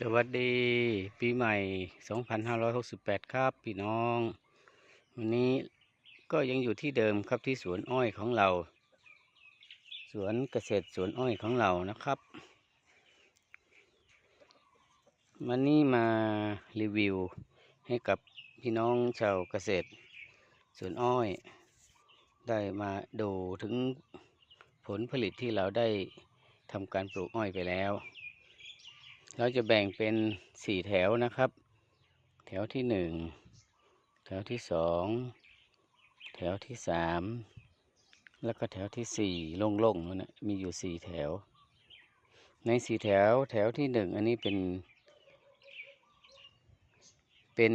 สวัสดีปีใหม่ 2568 ครับพี่น้อง วันนี้ก็ยังอยู่ที่เดิมครับที่สวนอ้อยของเรา สวนเกษตรสวนอ้อยของเรานะครับ วันนี้มารีวิวให้กับพี่น้องชาวเกษตรสวนอ้อย ได้มาดูถึงผลผลิตที่เราได้ทำการปลูกอ้อยไปแล้ว เราจะแบ่งเป็นสี่แถวนะครับ แถวที่หนึ่งแถวที่สองแถวที่สามแล้วก็แถวที่สี่โล่งๆนั่นนะมีอยู่สี่แถว ในสี่แถวแถวที่หนึ่งอันนี้เป็น เป็น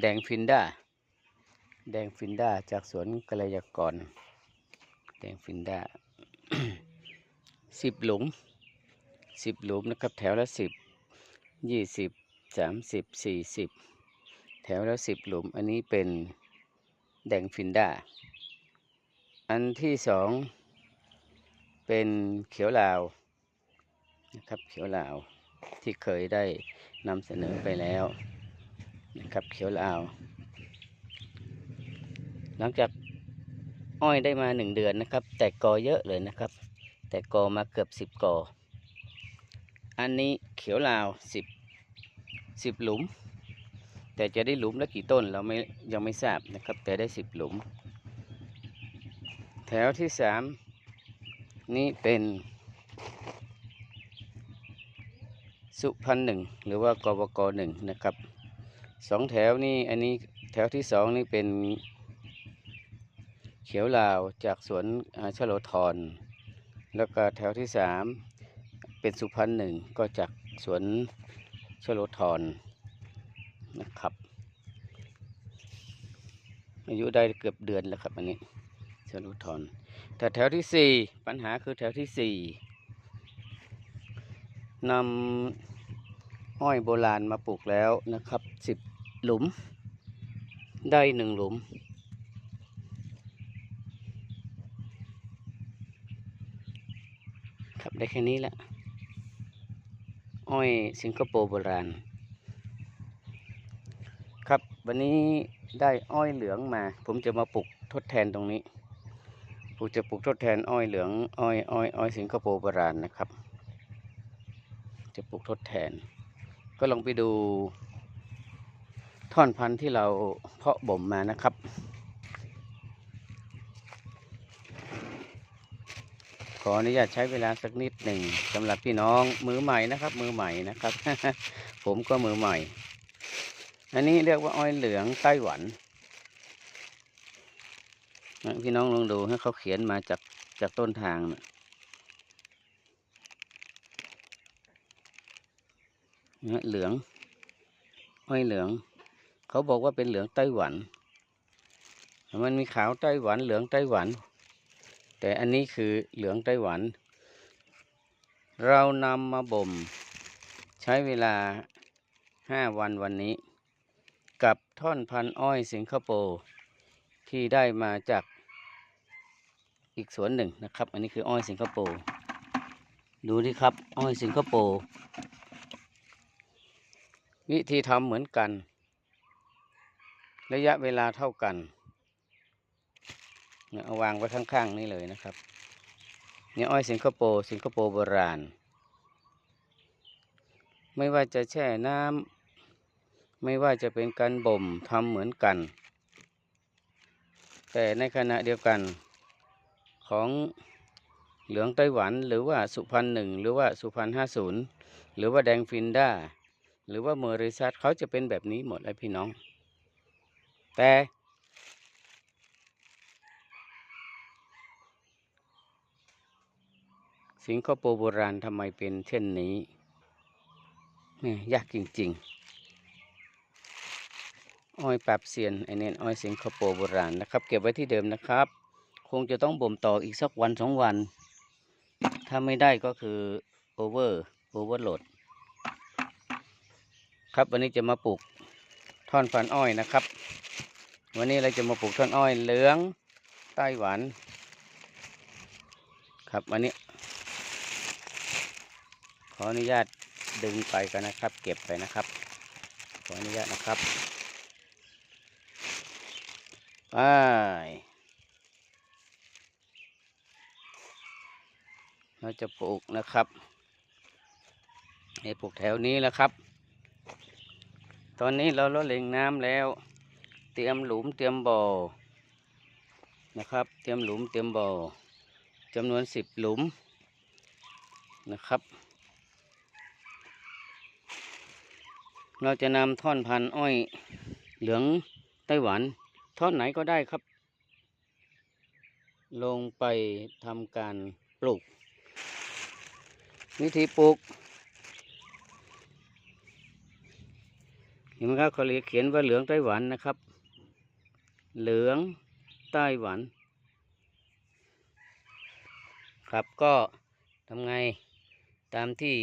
แดงฟินด้าแดงฟินด้าจากสวนกัลยากร แดงฟินด้าสิบหลุม สิบหลุมนะครับ แถวละสิบยี่สิบสามสิบสี่สิบแถวละสิบหลุม อันนี้เป็นแดงฟินดาอันที่สองเป็นเขียวลาวนะครับเขียวลาวที่เคยได้นำเสนอไปแล้วนะครับเขียวลาว หลังจากอ้อยได้มาหนึ่งเดือนนะครับ แตกกอเยอะเลยนะครับ แตกกอมาเกือบสิบกอ อันนี้เขียวลาวสิบสิบหลุม แต่จะได้หลุมละกี่ต้นเราไม่ยังไม่ทราบนะครับ แต่ได้สิบหลุม แถวที่สามนี่เป็นสุพรรณหนึ่งหรือว่ากบกหนึ่งนะครับสองแถวนี่อันนี้แถวที่สองนี่เป็นเขียวลาวจากสวนชโลธรแล้วก็แถวที่สาม เป็นสุพรรณหนึ่งก็จากสวนชโลธรนะครับ อายุได้เกือบเดือนแล้วครับอันนี้ชโลธรแต่แถวที่สี่ปัญหาคือแถวที่สี่นำอ้อยโบราณมาปลูกแล้วนะครับสิบหลุม ได้หนึ่งหลุมครับได้แค่นี้แหละ อ้อยสิงคโปร์โบราณ ครับวันนี้ได้อ้อยเหลืองมา ผมจะมาปลูกทดแทนตรงนี้ผมจะปลูกทดแทนอ้อยเหลืองอ้อยอ้อยอ้อยสิงคโปร์โบราณนะครับ จะปลูกทดแทน ก็ลองไปดูท่อนพันธุ์ที่เราเพาะบ่มมานะครับ ขออนุญาตใช้เวลาสักนิดหนึ่งสำหรับพี่น้องมือใหม่นะครับ มือใหม่นะครับ ผมก็มือใหม่ อันนี้เรียกว่าอ้อยเหลืองไต้หวัน พี่น้องลองดูให้เขาเขียนมาจากจากต้นทางนะเหลือง อ้อยเหลือง เขาบอกว่าเป็นเหลืองไต้หวัน มันมีขาวไต้หวันเหลืองไต้หวัน แต่อันนี้คือเหลืองไต้หวัน เรานำมาบ่ม ใช้เวลาห้าวันวันนี้ กับท่อนพันอ้อยสิงคโปร์ที่ได้มาจากอีกสวนหนึ่งนะครับ อันนี้คืออ้อยสิงคโปร์ดูดิครับ อ้อยสิงคโปร์วิธีทำเหมือนกัน ระยะเวลาเท่ากัน เนี่ยเอาวางไว้ข้างๆนี่เลยนะครับ เนี่ยอ้อยสิงคโปร์สิงคโปร์โบราณ ไม่ว่าจะแช่น้ำไม่ว่าจะเป็นการบ่มทำเหมือนกัน แต่ในขณะเดียวกันของเหลืองไต้หวันหรือว่าสุพรรณหนึ่งหรือว่าสุพรรณห้าศูนย์หรือว่าแดงฟินด้าหรือว่าเมอริซัสเขาจะเป็นแบบนี้หมดเลยพี่น้อง แต่ สิงคโปร์โบราณทำไมเป็นเช่นนี้แม่ยากจริง ๆ อ้อยปราบเซียนไอเนี่ยอ้อยสิงคโปร์โบราณนะครับ เก็บไว้ที่เดิมนะครับ คงจะต้องบ่มต่ออีกสักวันสองวัน ถ้าไม่ได้ก็คือโอเวอร์โอเวอร์โหลด ครับวันนี้จะมาปลูกท่อนพันอ้อยนะครับ วันนี้เราจะมาปลูกท่อนอ้อยเหลืองไต้หวัน ครับวันนี้ ออนุญาตดึงไปกันนะครับ เก็บไปนะครับ ขออนุญาตนะครับไปเราจะปลูกนะครับให้ปลูกแถวนี้แล้วครับ ตอนนี้เราลดเล็งน้ำแล้ว เตรียมหลุมเตรียมบ่อนะครับ เตรียมหลุมเตรียมบ่อจำนวนสิบหลุมนะครับ เราจะนำท่อนพันอ้อยเหลืองไต้หวัน ท่อนไหนก็ได้ครับ ลงไปทำการปลูก วิธีปลูกเห็นไหมครับเขาเขียนว่าเหลืองไต้หวันนะครับ เหลืองไต้หวัน ครับก็ทำไงตามที่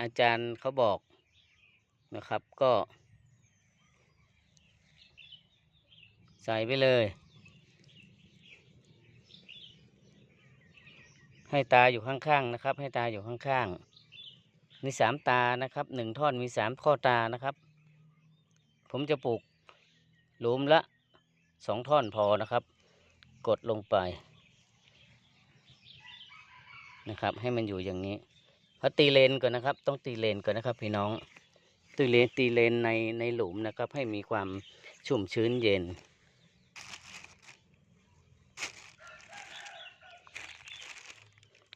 อาจารย์เขาบอก นะครับก็ ใส่ไปเลย ให้ตาอยู่ข้างๆนะครับ ให้ตาอยู่ข้างๆมีสามตานะครับหนึ่งท่อนมีสามข้อตานะครับ ผมจะปลูกหลุมละสองท่อนพอนะครับ กดลงไปนะครับ ให้มันอยู่อย่างนี้พอตีเลนก่อนนะครับ ต้องตีเลนก่อนนะครับพี่น้อง ตีเลนตีเลนในในหลุมนะครับ ให้มีความชุ่มชื้นเย็น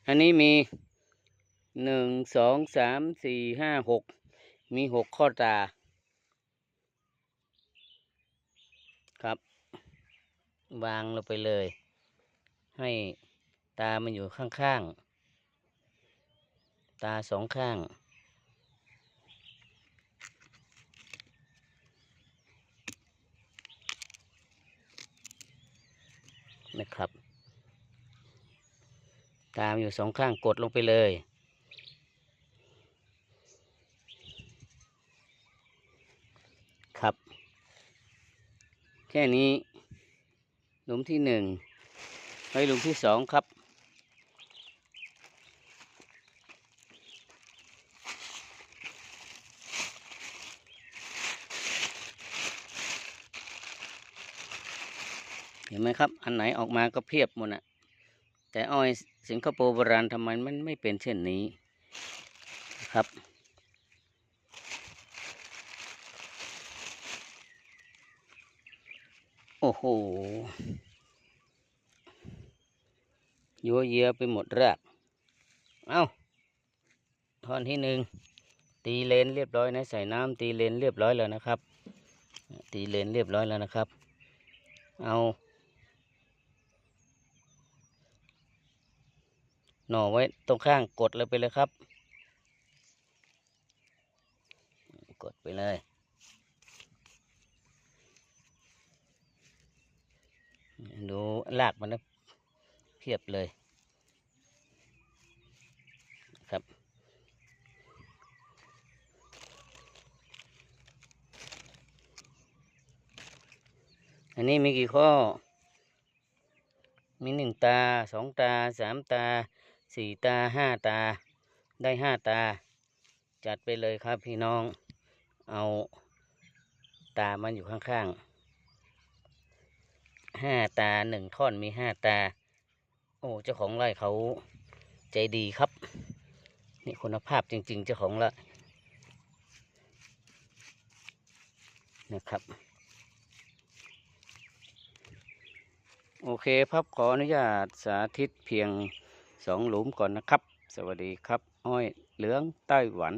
อันนี้มีหนึ่งสองสามสี่ห้าหกมีหกข้อตา ครับ วางลงไปเลย ให้ตามันอยู่ข้างๆ ตาสองข้าง นะครับ ตามอยู่สองข้างกดลงไปเลย ครับ แค่นี้ หลุมที่หนึ่งไปหลุมที่สองครับ เห็นไหมครับ อันไหนออกมาก็เพียบหมดอะแต่อ้อยสิงคโปร์โบราณทำไมมันไม่เป็นเช่นนี้ครับ โอ้โหยัวเยียไปหมดราก เอาท่อนที่หนึ่งตีเลนเรียบร้อยนะใส่น้ำตีเลนเรียบร้อยแล้วนะครับ ตีเลนเรียบร้อยแล้วนะครับ เอา หน่อไว้ตรงข้างกดเลยไปเลยครับ กดไปเลยดูลากมันนะเพียบเลยครับอันนี้มีกี่ข้อ มีหนึ่งตาสองตาสามตา สี่ตาห้าตาได้ห้าตา จัดไปเลยครับพี่น้องเอาตามันอยู่ข้างๆห้าตาหนึ่งท่อนมีห้าตา โอ้เจ้าของไร่เขาใจดีครับ นี่คุณภาพจริง ๆ เจ้าของละนะครับ โอเคครับขออนุญาตสาธิตเพียง สองหลุมก่อนนะครับ สวัสดีครับ อ้อยเหลืองไต้หวัน